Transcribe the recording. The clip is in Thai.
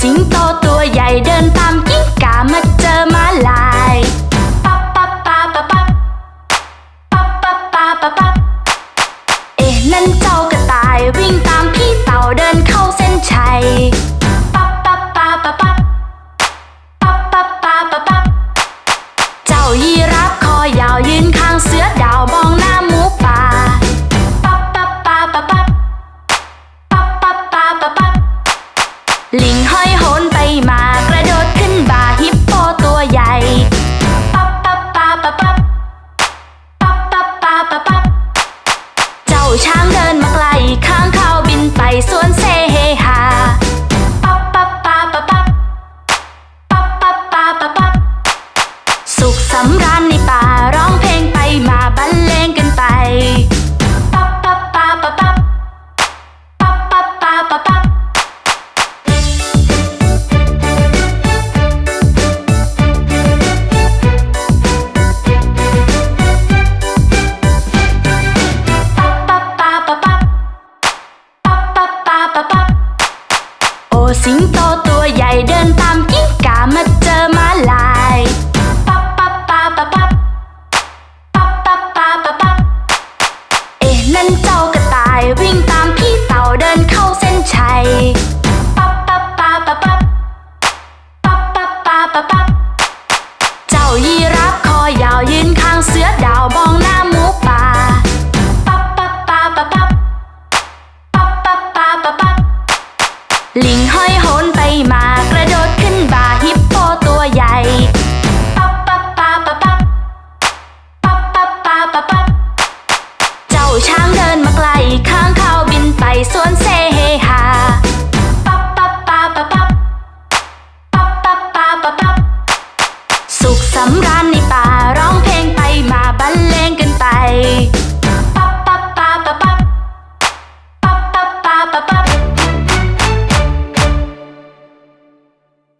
สิงโตตัวใหญ่เดินตามกิ้งก่ามาเจอมาลายปั๊บปั๊บปั๊บปั๊บปั๊บปั๊บปั๊บปั๊บปั๊บเอ๊ะนั่นเจ้ากระต่ายวิ่งตามพี่เต่าเดินเข้าเส้นชัยปั๊บปั๊บปั๊บปั๊บปั๊บปั๊บปั๊บปั๊บเจ้ายีรา ลิงห้อยโหนไปมากระโดดขึ้นบ่าฮิปโปตัวใหญ่ปั๊บปั๊บปั๊บปั๊บปั๊บปั๊บปั๊บปั๊บปั๊บปั๊บเจ้าช้างเดิน ปะปับโอสิงโตตัวใหญ่เดินตามกิ้งก่ามาเจอมาลายปับปับปับปับปับปับปับปาปะปับเอ๊ะนั่นเจ้ากระต่ายวิ่งตามพี่เต่าเดินเข้าเส้นชัยปับปับปาปะปับปับปับปาปะปับเจ้ายีราฟคอยาวยืนข้างเสือดาวบอ ปะปับลิงห้อยโหนไปมากระโดดขึ้นบ่าฮิปโปตัวใหญ่ปับปับปาปับปับปับปับปาปับปับเจ้าช้างเดินมาไกลข้างเขาบินไปสวนเซเฮฮาปับปับปาปับปับปับปับปาปับปับสุขสำราญใน pop, pop, pop.